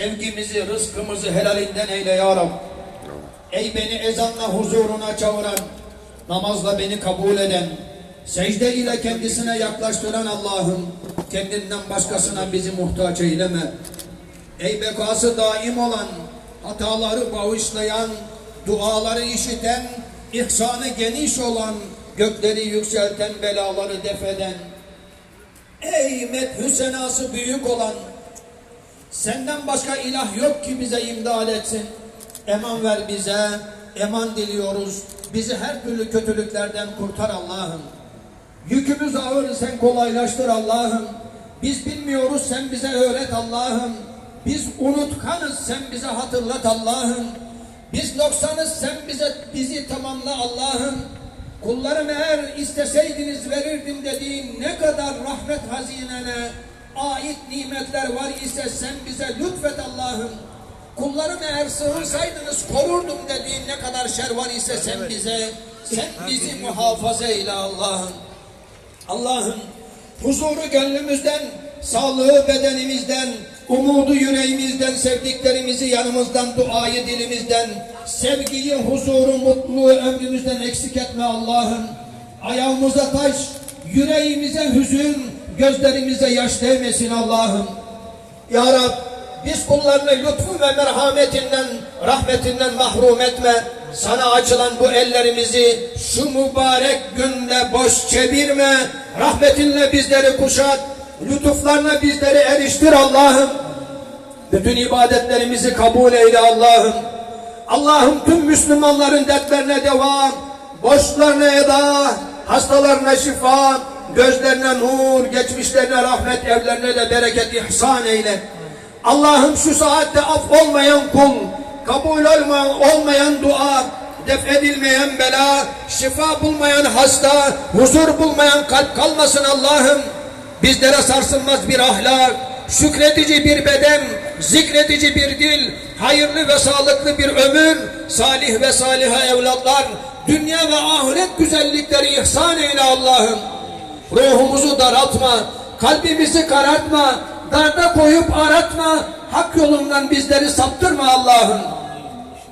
Sevgimizi, rızkımızı helalinden eyle ya Rab. Ey beni ezanla huzuruna çağıran, namazla beni kabul eden, secde ile kendisine yaklaştıran Allah'ım, kendinden başkasına bizi muhtaç eyleme. Ey bekası daim olan, hataları bağışlayan, duaları işiten, ihsanı geniş olan, gökleri yükselten, belaları defeden, ey methü senası büyük olan, Senden başka ilah yok ki bize imdad etsin. Eman ver bize, eman diliyoruz. Bizi her türlü kötülüklerden kurtar Allah'ım. Yükümüz ağır, sen kolaylaştır Allah'ım. Biz bilmiyoruz, sen bize öğret Allah'ım. Biz unutkanız, sen bize hatırlat Allah'ım. Biz noksanız, sen bize bizi tamamla Allah'ım. Kullarım eğer isteseydiniz verirdim dediğin ne kadar rahmet hazinene, ait nimetler var ise sen bize lütfet Allah'ım. Kullarım eğer sığınsaydınız korurdum dediğin ne kadar şer var ise sen bize, sen bizi muhafaza eyle Allah'ım. Allah'ım huzuru gönlümüzden, sağlığı bedenimizden, umudu yüreğimizden, sevdiklerimizi yanımızdan, duayı dilimizden, sevgiyi, huzuru, mutluluğu ömrümüzden eksik etme Allah'ım. Ayağımıza taş, yüreğimize hüzün, gözlerimize yaş değmesin Allah'ım. Ya Rab biz kullarını lütfu ve merhametinden, rahmetinden mahrum etme. Sana açılan bu ellerimizi şu mübarek günde boş çevirme. Rahmetinle bizleri kuşat. Lütuflarına bizleri eriştir Allah'ım. Bütün ibadetlerimizi kabul eyle Allah'ım. Allah'ım tüm Müslümanların dertlerine deva, borçlarına eda, hastalarına şifa, gözlerine nur, geçmişlerine rahmet, evlerine de bereket ihsan eyle. Allah'ım şu saatte af olmayan kul, kabul olmayan, olmayan dua, def edilmeyen bela, şifa bulmayan hasta, huzur bulmayan kalp kalmasın Allah'ım. Bizlere sarsılmaz bir ahlak, şükredici bir beden, zikredici bir dil, hayırlı ve sağlıklı bir ömür, salih ve saliha evlatlar, dünya ve ahiret güzellikleri ihsan eyle Allah'ım. Ruhumuzu daraltma, kalbimizi karartma, darda koyup aratma, hak yolundan bizleri saptırma Allah'ım.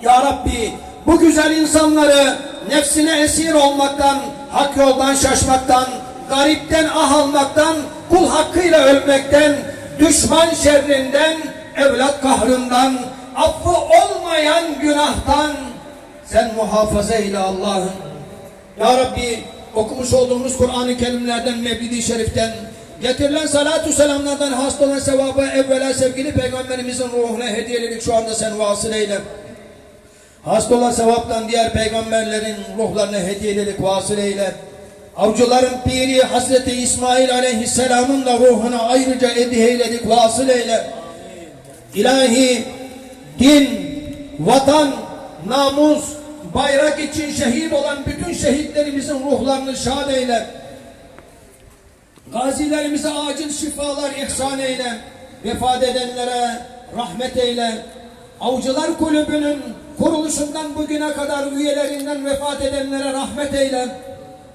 Ya Rabbi bu güzel insanları nefsine esir olmaktan, hak yoldan şaşmaktan, garipten ah almaktan, kul hakkıyla ölmekten, düşman şerrinden, evlat kahrından, affı olmayan günahtan sen muhafaza eyle Allah'ım. Ya Rabbi okumuş olduğumuz Kur'an-ı Kerimlerden, Mevlid-i Şerif'ten, getirilen salatu selamlardan hasta olan sevabı evvela sevgili Peygamberimizin ruhuna hediyeledik şu anda sen vasıl eyle. Hasta olan sevaptan diğer peygamberlerin ruhlarına hediyelik vasıl eyle. Avcıların piri Hazreti İsmail aleyhisselamın da ruhuna ayrıca hediye eyledik vasıl eyle. İlahi din, vatan, namus, bayrak için şehit olan bütün şehitlerimizin ruhlarını şad eyle. Gazilerimize acil şifalar ihsan eyle. Vefat edenlere rahmet eyle. Avcılar Kulübü'nün kuruluşundan bugüne kadar üyelerinden vefat edenlere rahmet eyle.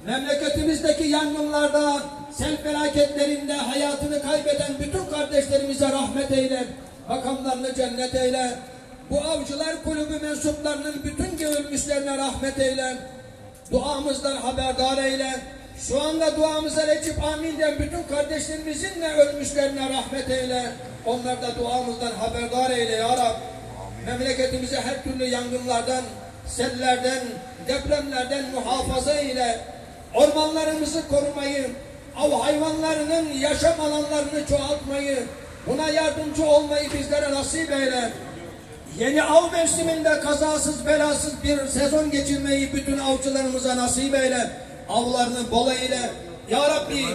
Memleketimizdeki yangınlarda, sel felaketlerinde hayatını kaybeden bütün kardeşlerimize rahmet eyle. Makamlarını cennet eyle. Bu avcılar kulübü mensuplarının bütün ölmüşlerine rahmet eyle. Duamızdan haberdar eyle. Şu anda duamıza recip amin diyen bütün kardeşlerimizin de ölmüşlerine rahmet eyle. Onlar da duamızdan haberdar eyle ya Rab. Memleketimize her türlü yangınlardan, sellerden, depremlerden muhafaza eyle. Ormanlarımızı korumayı, av hayvanlarının yaşam alanlarını çoğaltmayı, buna yardımcı olmayı bizlere nasip eyle. Yeni av mevsiminde kazasız belasız bir sezon geçirmeyi bütün avcılarımıza nasip eyle. Avlarını bol eyle. Ya Rabbi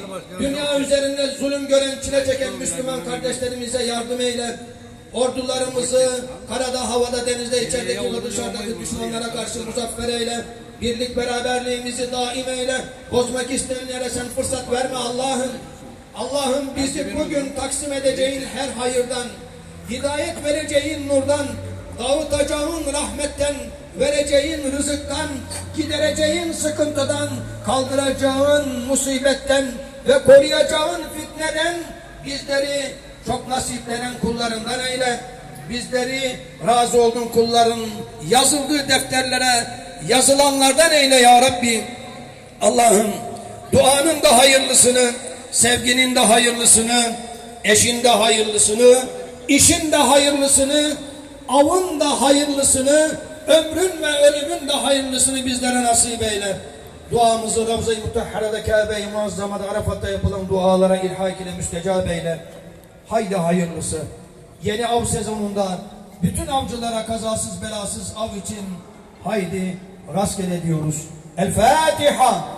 dünya üzerinde zulüm gören çile çeken Müslüman kardeşlerimize yardım eyle. Ordularımızı karada, havada, denizde, içerideki ve dışarıdaki düşmanlara karşı muzaffer eyle. Birlik beraberliğimizi daim eyle. Bozmak isteyenlere sen fırsat verme Allah'ım. Allah'ım bizi bugün taksim edeceğin her hayırdan, hidayet vereceğin nurdan, dağıtacağın rahmetten, vereceğin rızıktan, gidereceğin sıkıntıdan, kaldıracağın musibetten ve koruyacağın fitneden bizleri çok nasiplenen kullarından eyle. bizleri razı olduğun kulların yazıldığı defterlere yazılanlardan eyle ya Rabbi. Allah'ım duanın da hayırlısını, sevginin de hayırlısını, eşin de hayırlısını, işin de hayırlısını, avın da hayırlısını, ömrün ve ölümün de hayırlısını bizlere nasip eyle. Duamızı Ravza-i Mutahhara'da Kabe-i Muazzama'da Arafat'ta yapılan dualara ilhak ile müstecab eyle. Haydi hayırlısı. Yeni av sezonunda bütün avcılara kazasız belasız av için haydi rastgele diyoruz. El Fatiha.